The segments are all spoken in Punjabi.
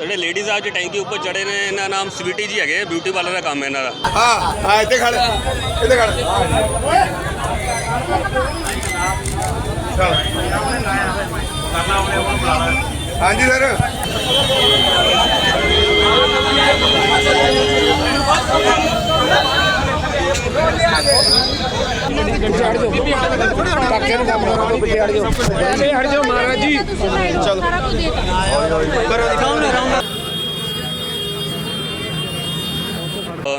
ਜਿਹੜੇ ਲੇਡੀਜ਼ ਆ ਅੱਜ ਟੈਂਕੀ ਉੱਪਰ ਚੜੇ ਨੇ ਇਹਨਾਂ ਦਾ ਨਾਮ ਸਵੀਟੀ ਜੀ ਹੈਗੇ ਬਿਊਟੀ ਪਾਰਲਰ ਦਾ ਕੰਮ ਹੈ ਇਹਨਾਂ ਦਾ। ਹਾਂ ਹਾਂ ਇੱਥੇ ਖੜ। ਇੱਥੇ ਖੜ। ਚਲ। ਹਾਂਜੀ ਸਰ ਹਟ ਜਾਓ ਮਹਾਰਾਜ ਜੀ ਚਲੋ। ਅ,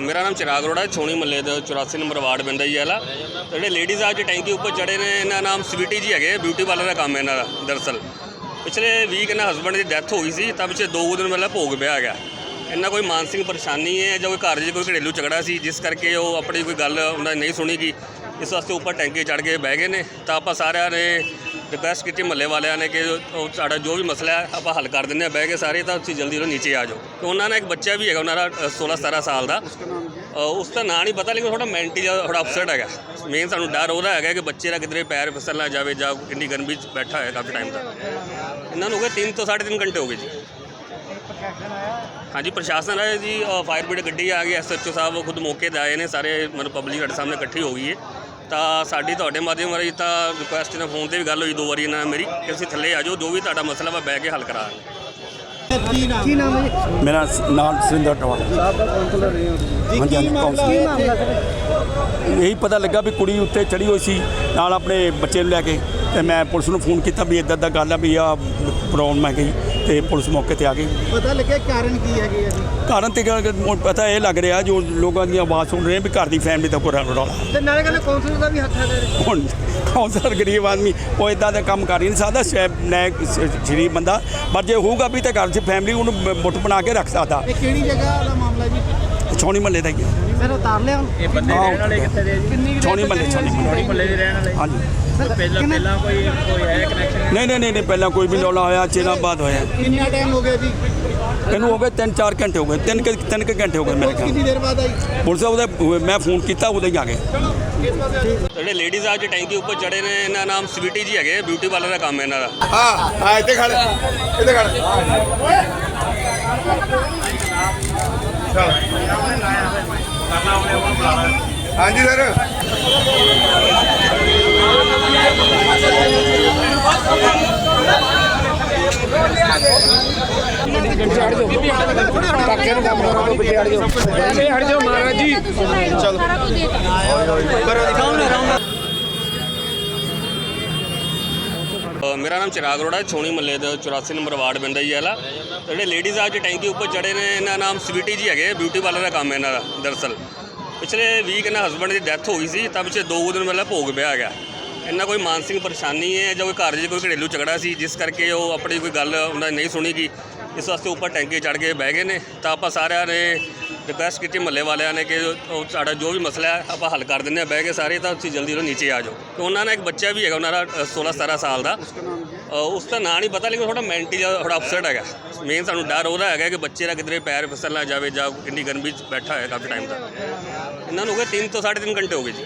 ਮੇਰਾ ਨਾਮ ਚਿਰਾਗ ਅਰੋੜਾ ਛੋਣੀ ਮੱਲੇ ਦਾ 84 ਨੰਬਰ ਵਾਰਡ ਪੈਂਦਾ ਜੀ ਵਾਲਾ। ਤੇ ਜਿਹੜੇ ਲੇਡੀਜ਼ ਅੱਜ ਟੈਂਕੀ ਉੱਪਰ ਚੜੇ ਨੇ, ਇਹਨਾਂ ਨਾਮ ਸਵੀਟੀ ਜੀ ਹੈਗੇ ਬਿਊਟੀ ਪਾਰਲਰ ਦਾ ਕੰਮ ਹੈ ਇਹਨਾਂ ਦਾ, ਦਰਅਸਲ। ਪਿਛਲੇ ਵੀਕ ਇਹਨਾਂ ਹਸਬੰਡ ਦੀ ਡੈਥ ਹੋ ਗਈ ਸੀ, ਤਾਂ ਪਿਛਲੇ ਦੋ ਕੁ ਦਿਨ ਪਹਿਲਾਂ ਭੋਗ ਪਿਆ ਹੈਗਾ। ਇਹਨਾਂ ਕੋਈ ਮਾਨਸਿਕ ਪਰੇਸ਼ਾਨੀ ਹੈ ਜਾਂ ਕੋਈ ਘਰ 'ਚ ਕੋਈ ਘਰੇਲੂ ਝਗੜਾ ਸੀ, ਜਿਸ ਕਰਕੇ ਉਹ ਆਪਣੀ ਕੋਈ ਗੱਲ ਉਹਨਾਂ ਨੇ ਨਹੀਂ ਸੁਣੀਗੀ ਇਸ ਵਾਸਤੇ ਉੱਪਰ ਟੈਂਕੀ ਚੜ ਕੇ ਬਹਿ ਗਏ ਨੇ, ਤਾਂ ਆਪਾਂ ਸਾਰਿਆਂ ਨੇ ਰਿਕੁਐਸਟ ਕੀਤੀ ਮਹੱਲੇ ਵਾਲਿਆਂ ਨੇ ਕਿ ਉਹ ਸਾਡਾ ਜੋ ਵੀ ਮਸਲਾ ਹੈ ਆਪਾਂ ਹੱਲ ਕਰ ਦਿੰਦੇ ਆ ਬਹਿ ਕੇ ਸਾਰੇ ਤਾਂ ਤੁਸੀਂ ਜਲਦੀ ਉਹ ਨੀਚੇ ਆ ਜਾਓ। ਤੇ ਉਹਨਾਂ ਨਾਲ ਇੱਕ ਬੱਚਾ ਵੀ ਹੈਗਾ ਉਹਨਾਂ ਦਾ ਅ, 16 17 ਸਾਲ ਦਾ। ਉਸ ਦਾ ਨਾਂ ਨਹੀਂ ਪਤਾ ਲੇਕਿਨ ਥੋੜਾ ਮੈਂਟਲੀ ਥੋੜਾ ਅਪਸੈਟ ਹੈਗਾ। ਮੇਨ ਸਾਨੂੰ ਡਰ ਉਹਦਾ ਹੈਗਾ ਕਿ ਬੱਚੇ ਦਾ ਕਿਧਰੇ ਪੈਰ ਫਿਸਲ ਨਾ ਜਾਵੇ ਜਾਂ ਇੰਨੀ ਗਰਮੀ 'ਚ ਬੈਠਾ ਹੋਇਆ ਕਾਫੀ ਟਾਈਮ ਤੱਕ ਇਹਨਾਂ ਨੂੰ ਹੋ ਗਏ 3 ਤੋਂ 3.5 ਘੰਟੇ ਹੋ ਗਏ ਜੀ। ਹਾਂਜੀ ਪ੍ਰਸ਼ਾਸਨ ਆਇਆ ਜੀ ਫਾਇਰ ਬ੍ਰਿਗੇਡ ਗੱਡੀ ਆ ਗਈ ਐਸਐਚਓ ਸਾਹਿਬ ਖੁਦ ਮੌਕੇ ਤੇ ਆਏ ਨੇ ਸਾਰੇ ਮਤਲਬ ਪਬਲਿਕ ਸਾਡੇ ਸਾਹਮਣੇ ਇਕੱਠੀ ਹੋ ਗਈ ਹੈ ਤਾਂ ਸਾਡੀ ਤੁਹਾਡੇ ਮਾਧਿਅਮ ਰਾਹੀਂ ਤਾਂ ਰਿਕੁਐਸਟ ਨਾਲ ਫੋਨ ਤੇ ਵੀ ਗੱਲ ਹੋਈ ਦੋ ਵਾਰੀ ਇਹਨਾਂ ਨਾਲ ਮੇਰੀ ਕਿ ਤੁਸੀਂ ਥੱਲੇ ਆ ਜਾਓ ਜੋ ਵੀ ਤੁਹਾਡਾ ਮਸਲਾ ਵਾ ਬਹਿ ਕੇ ਹੱਲ ਕਰਾਂਗੇ ਮੇਰਾ ਸ- ਨਾਮ ਸੁਰਿੰਦਰ ਟਵਾਲ ਹਾਂਜੀ ਹਾਂਜੀ ਕਾਉਂਸਲਰ ਇਹੀ ਪਤਾ ਲੱਗਾ ਵੀ ਕੁੜੀ ਉੱਤੇ ਚੜੀ ਹੋਈ ਸੀ ਨਾਲ ਆਪਣੇ ਬੱਚੇ ਨੂੰ ਲੈ ਕੇ ਤੇ ਮੈਂ ਪੁਲਿਸ ਨੂੰ ਫੋਨ ਕੀਤਾ ਵੀ ਇਦਾਂ ਦਾ ਗੱਲ ਆ ਵੀ ਆ ਪ੍ਰੋਬਲਮ ਹੈ ਗਈ ਤੇ ਪੁਲਿਸ ਮੌਕੇ ਤੇ ਆ ਗਈ। ਪਤਾ ਲੱਗਿਆ ਕਾਰਨ ਕੀ ਹੈਗੇ ਆ ਜੀ? ਕਾਰਨ ਤੇ ਹੁਣ ਪਤਾ ਇਹ ਲੱਗ ਰਿਹਾ ਜੋ ਲੋਕਾਂ ਦੀ ਆਵਾਜ਼ ਸੁਣ ਰਹੇ ਵੀ ਘਰ ਦੀ ਫੈਮਿਲੀ ਦਾ ਕੋਈ ਰੌਲਾ ਤੇ ਨਾਲੇ ਕਹਿੰਦੇ ਕੌਂਸਲਰ ਦਾ ਵੀ ਹੱਥ ਹੈ ਇਹਦੇ ਹੁਣ ਕਾਉਂਸਲਰ ਗਰੀਬ ਆਦਮੀ ਉਹ ਇਦਾਂ ਦਾ ਕੰਮ ਕਰ ਹੀ ਨਹੀਂ ਸਕਦਾ ਸ਼ਾਇਦ ਨੈ ਸ਼ਰੀਫ ਬੰਦਾ। ਪਰ ਜੇ ਹੋਊਗਾ ਵੀ ਤਾਂ ਘਰ 'ਚ ਫੈਮਿਲੀ ਉਹਨੂੰ ਮੁੱਠ ਬਣਾ ਕੇ ਰੱਖ ਸਕਦਾ। ਇਹ ਕਿਹੜੀ ਜਗ੍ਹਾ ਦਾ ਮਾਮਲਾ ਜੀ? ਛੋਣੀ ਮੱਲੇ ਦਾ ਹੀ ਹੈ। ਉਤਾਰ ਲਿਆ। ਹੁਣ ਇਹ ਬੰਦੇ ਰਹਿਣ ਵਾਲੇ ਕਿੱਥੇ ਦੇ ਜੀ? ਕਿੰਨੀ ਕੁ ਛੋਣੀ ਮੱਲੇ। ਦੇ ਰਹਿਣ ਵਾਲੇ। ਹਾਂਜੀ। ਪਹਿਲਾਂ ਪਹਿਲਾਂ ਕੋਈ ਕੋਈ ਹੈ ਕਨੈਕਸ਼ਨ ਨਹੀਂ ਨਹੀਂ ਨਹੀਂ ਨਹੀਂ, ਪਹਿਲਾਂ ਕੋਈ ਵੀ ਰੌਲਾ ਹੋਇਆ ਚਿਰਾਂ ਬਾਅਦ ਹੋਇਆ। ਕਿੰਨਾ ਟਾਈਮ ਹੋ ਗਿਆ ਜੀ? ਇਹਨੂੰ ਹੋ ਗਏ 3-4 ਘੰਟੇ ਹੋ ਗਏ 3 ਤਿੰਨ ਕੁ ਘੰਟੇ ਹੋ ਗਏ ਮੇਰੇ ਕਿੰਨੀ ਖਿਆਲ ਦੇਰ ਬਾਅਦ ਆਈ? ਪੁਲਿਸ ਉਹਦੇ ਮੈਂ ਫੋਨ ਕੀਤਾ ਉਹਦੇ ਹੀ ਆ ਗਏ। ਜਿਹੜੇ ਲੇਡੀਜ਼ ਆ ਅੱਜ ਟੈਂਕੀ ਉੱਪਰ ਚੜੇ ਨੇ ਇਹਨਾਂ ਨਾਮ ਸਵੀਟੀ ਜੀ ਹੈਗੇ ਬਿਊਟੀ ਪਾਰਲਰ ਦਾ ਕੰਮ ਹੈ ਇਹਨਾਂ ਦਾ। ਹਾਂ ਹਾਂ ਇੱਥੇ ਖੜ ਇੱਥੇ ਖੜ। ਚਲ। ਹਾਂਜੀ ਸਰ। ਹਟ ਜਾਓ। ਮਹਾਰਾਜ ਜੀ। ਚਲੋ। ਅ, ਮੇਰਾ ਨਾਮ ਚਿਰਾਗ ਅਰੋੜਾ ਛੋਣੀ ਮੱਲੇ ਦਾ 84 ਨੰਬਰ ਵਾਰਡ ਪੈਂਦਾ ਜੀ ਵਾਲਾ ਜਿਹੜੇ ਲੇਡੀਜ਼ ਆ ਅੱਜ ਟੈਂਕੀ ਉੱਪਰ ਚੜੇ ਨੇ ਇਹਨਾਂ ਦਾ ਨਾਮ ਸਵੀਟੀ ਜੀ ਹੈਗੇ ਬਿਊਟੀ ਪਾਰਲਰ ਦਾ ਕੰਮ ਹੈ ਇਹਨਾਂ ਦਾ ਦਰਅਸਲ। ਪਿਛਲੇ ਵੀਕ ਇਹਨਾਂ ਹਸਬੰਡ ਦੀ ਡੈਥ ਹੋ ਗਈ ਸੀ ਤਾਂ ਪਿਛਲੇ ਦੋ ਕੁ ਦਿਨ ਪਹਿਲਾਂ ਭੋਗ ਪਿਆ ਗਿਆ ਇਹਨਾਂ ਕੋਈ ਮਾਨਸਿਕ ਪਰੇਸ਼ਾਨੀ ਹੈ ਜਾਂ ਕੋਈ ਘਰ 'ਚ ਕੋਈ ਘਰੇਲੂ ਝਗੜਾ ਸੀ ਜਿਸ ਕਰਕੇ ਉਹ ਆਪਣੀ ਕੋਈ ਗੱਲ ਉਹਨਾਂ ਨੇ ਨਹੀਂ ਸੁਣੀ ਗੀ ਇਸ ਵਾਸਤੇ ਉੱਪਰ ਟੈਂਕੀ ਚੜ ਕੇ ਬਹਿ ਗਏ ਨੇ। ਤਾਂ ਆਪਾਂ ਸਾਰਿਆਂ ਨੇ ਰਿਕੁਐਸਟ ਕੀਤੀ ਮਹੱਲੇ ਵਾਲਿਆਂ ਨੇ ਕਿ ਉਹ ਸਾਡਾ ਜੋ ਵੀ ਮਸਲਾ ਹੈ ਆਪਾਂ ਹੱਲ ਕਰ ਦਿੰਦੇ ਆ ਬਹਿ ਕੇ ਸਾਰੇ ਤਾਂ ਤੁਸੀਂ ਜਲਦੀ ਉਹ ਨੀਚੇ ਆ ਜਾਓ। ਤੇ ਉਹਨਾਂ ਨਾਲ ਇੱਕ ਬੱਚਾ ਵੀ ਹੈਗਾ ਉਹਨਾਂ ਦਾ ਅ, 16 17 ਸਾਲ ਦਾ। ਉਸ ਦਾ ਨਾਂ ਨਹੀਂ ਪਤਾ ਲੇਕਿਨ ਥੋੜਾ ਮੈਂਟਲੀ ਥੋੜਾ ਅਪਸੈਟ ਹੈਗਾ। ਮੇਨ ਸਾਨੂੰ ਡਰ ਉਹਦਾ ਹੈਗਾ ਕਿ ਬੱਚੇ ਦਾ ਕਿਧਰੇ ਪੈਰ ਫਿਸਲ ਨਾ ਜਾਵੇ ਜਾਂ ਇੰਨੀ ਗਰਮੀ 'ਚ ਬੈਠਾ ਹੋਇਆ ਕਾਫੀ ਟਾਈਮ ਤੱਕ ਇਹਨਾਂ ਨੂੰ ਹੋ ਗਏ 3 ਤੋਂ 3.5 ਘੰਟੇ ਹੋ ਗਏ ਜੀ।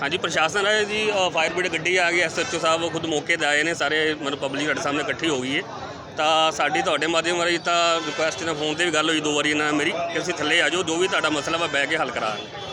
ਹਾਂਜੀ ਪ੍ਰਸ਼ਾਸਨ ਆਇਆ ਜੀ ਫਾਇਰ ਬ੍ਰਿਗੇਡ ਗੱਡੀ ਆ ਗਈ ਐਸਐਚਓ ਸਾਹਿਬ ਖੁਦ ਮੌਕੇ ਤੇ ਆਏ ਨੇ ਸਾਰੇ ਮਤਲਬ ਪਬਲਿਕ ਸਾਡੇ ਸਾਹਮਣੇ ਇਕੱਠੀ ਹੋ ਗਈ ਹੈ ਤਾਂ ਸਾਡੀ ਤੁਹਾਡੇ ਮਾਧਿਅਮ ਰਾਹੀਂ ਤਾਂ ਰਿਕੁਐਸਟ ਨਾਲ ਫੋਨ ਤੇ ਵੀ ਗੱਲ ਹੋਈ, ਦੋ ਵਾਰੀ ਇਹਨਾਂ ਨਾਲ ਮੇਰੀ, ਕਿ ਤੁਸੀਂ ਥੱਲੇ ਆ ਜਾਓ, ਜੋ ਵੀ ਤੁਹਾਡਾ ਮਸਲਾ ਵਾ ਬਹਿ ਕੇ ਹੱਲ ਕਰਾਂਗੇ।